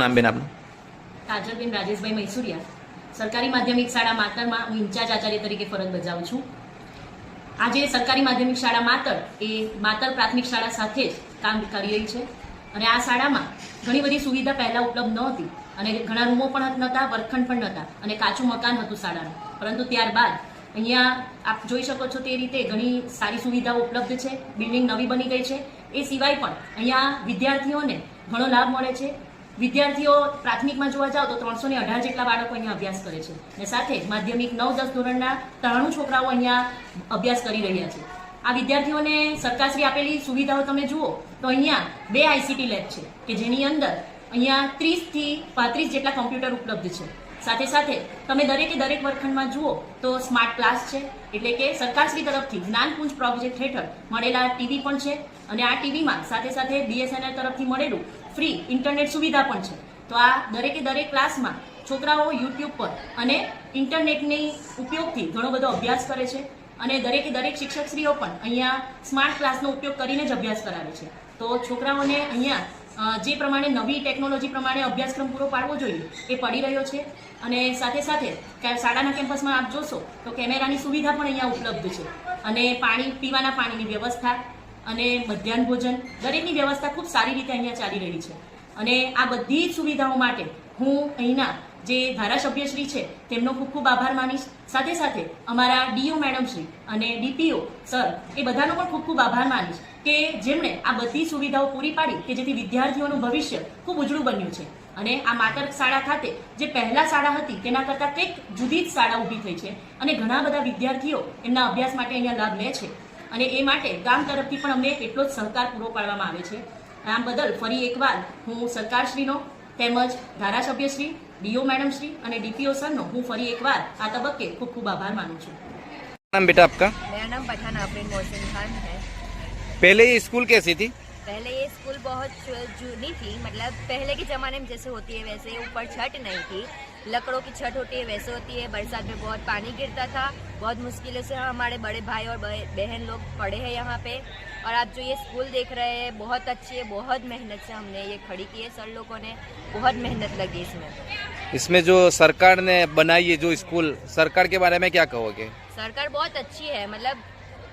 નામ બેન આપનું? કાજલબેન રાજેશભાઈ મૈસુરિયા. સરકારી માધ્યમિક શાળા માતરમાં હું ઇન્ચાર્જ આચાર્ય તરીકે ફરજ બજાવું છું. આજે સરકારી માધ્યમિક શાળા માતર એ માતર પ્રાથમિક શાળા સાથે જ કામ કરી રહી છે. અને આ શાળામાં ઘણી બધી સુવિધા પહેલાં ઉપલબ્ધ નહોતી અને ઘણા રૂમો પણ નહોતા વર્ગખંડ પણ નહોતા અને કાચું મકાન હતું શાળાનું. પરંતુ ત્યારબાદ અહીંયા આપ જોઈ શકો છો તે રીતે ઘણી સારી સુવિધાઓ ઉપલબ્ધ છે. બિલ્ડિંગ નવી બની ગઈ છે. એ સિવાય પણ અહીંયા વિદ્યાર્થીઓને ઘણો લાભ મળે છે. વિદ્યાર્થીઓ પ્રાથમિકમાં જોવા જાઓ તો ત્રણસો ને અઢાર જેટલા બાળકો અહીંયા અભ્યાસ કરે છે. અને સાથે માધ્યમિક નવ, દસ ધોરણના ત્રાણું છોકરાઓ અહીંયા અભ્યાસ કરી રહ્યા છે. આ વિદ્યાર્થીઓને સરકારશ્રી આપેલી સુવિધાઓ તમે જુઓ તો અહીંયા બે આઈસીટી લેબ છે કે જેની અંદર અહીંયા ત્રીસથી પાંત્રીસ જેટલા કમ્પ્યુટર ઉપલબ્ધ છે. સાથે સાથે તમે દરેકે દરેક વર્ગખંડમાં જુઓ તો સ્માર્ટ ક્લાસ છે. એટલે કે સરકારશ્રી તરફથી જ્ઞાનપુંજ પ્રોજેક્ટ હેઠળ મળેલા ટીવી પણ છે. અને આ ટીવીમાં સાથે સાથે બીએસએનએલ તરફથી મળેલું ફ્રી ઇન્ટરનેટ સુવિધા પણ છે. તો આ દરેકે દરેક ક્લાસમાં છોકરાઓ યુટ્યુબ પર અને ઇન્ટરનેટની ઉપયોગથી ઘણો બધો અભ્યાસ કરે છે અને દરેકે દરેક શિક્ષકશ્રીઓ પણ અહીંયા સ્માર્ટ ક્લાસનો ઉપયોગ કરીને જ અભ્યાસ કરાવે છે. તો છોકરાઓને અહીંયા જે પ્રમાણે નવી ટેકનોલોજી પ્રમાણે અભ્યાસક્રમ પૂરો પાડવો જોઈએ એ પડી રહ્યો છે. અને સાથે સાથે શાળાના કેમ્પસમાં આપ જોશો તો કેમેરાની સુવિધા પણ અહીંયા ઉપલબ્ધ છે. અને પાણી, પીવાના પાણીની વ્યવસ્થા અને મધ્યાહન ભોજન. દરેકની વ્યવસ્થા ખૂબ સારી રીતે અહીંયા ચાલી રહી છે. અને આ બધી જ સુવિધાઓ માટે હું અહીંના જે ધારાસભ્યશ્રી છે, તેમનો ખૂબ ખૂબ આભાર માનીશ. સાથે સાથે અમારા ડીઓ મેડમ શ્રી અને ડીપીઓ સર એ બધાનો પણ ખૂબ ખૂબ આભાર માનીશ કે જેમણે આ બધી સુવિધાઓ પૂરી પાડી કે જેથી વિદ્યાર્થીઓનું ભવિષ્ય ખૂબ ઉજળું બન્યું છે. અને આ માતર શાળા ખાતે જે પહેલા શાળા હતી, તેના કરતાં કંઈક જુદી જ શાળા ઊભી થઈ છે અને ઘણા બધા વિદ્યાર્થીઓ એમના અભ્યાસ માટે અહીંયા લાભ લે છે. અને એ માટે ગામ તરફથી પણ અમને એટલો જ સહકાર પૂરો પાડવામાં આવે છે આમ બદલ ફરી એકવાર હું સરકારશ્રીનો તેમજ ધારાસભ્યશ્રી ડીઓ મેડમશ્રી અને ડીપીઓ સરનો હું ફરી એકવાર આ તબક્કે ખૂબ ખૂબ આભાર માનું છું नाम बेटा आपका मेरा नाम पठान आफरीन मोहसिन खान है पहले ये स्कूल कैसी थी पहले ये स्कूल बहुत जू- जूनी थी मतलब पहले के ज़माने में जैसे होती है वैसे ऊपर छत नहीं थी लकड़ों की छत होती है वैसे होती है। बरसात में बहुत पानी गिरता था। बहुत मुश्किलों से हमारे बड़े भाई और बहन लोग पढ़े हैं यहाँ पे। और आप जो ये स्कूल देख रहे हैं बहुत अच्छी है बहुत मेहनत से हमने ये खड़ी की है सर लोगों ने। बहुत मेहनत लगी इसमें। इसमें जो सरकार ने बनाई है जो स्कूल सरकार के बारे में क्या कहोगे? सरकार बहुत अच्छी है मतलब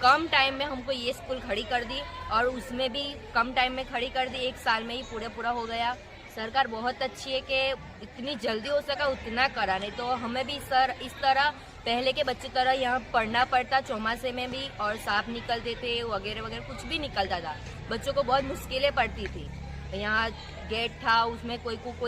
कम टाइम में हमको ये स्कूल खड़ी कर दी और उसमें भी कम टाइम में खड़ी कर दी। एक साल में ही पूरा पूरा हो गया। सरकार बहुत अच्छी है कि इतनी जल्दी हो सका, उतना करा। नहीं तो हमें भी सर, इस तरह पहले के बच्चे तरह यहाँ पढ़ना पड़ता, चौमासे में भी और सांप निकलते थे वगैरह वगैरह, कुछ भी निकलता था। बच्चों को बहुत मुश्किलें पड़ती थी। यहाँ गेट था, उसमें कोई को, कोई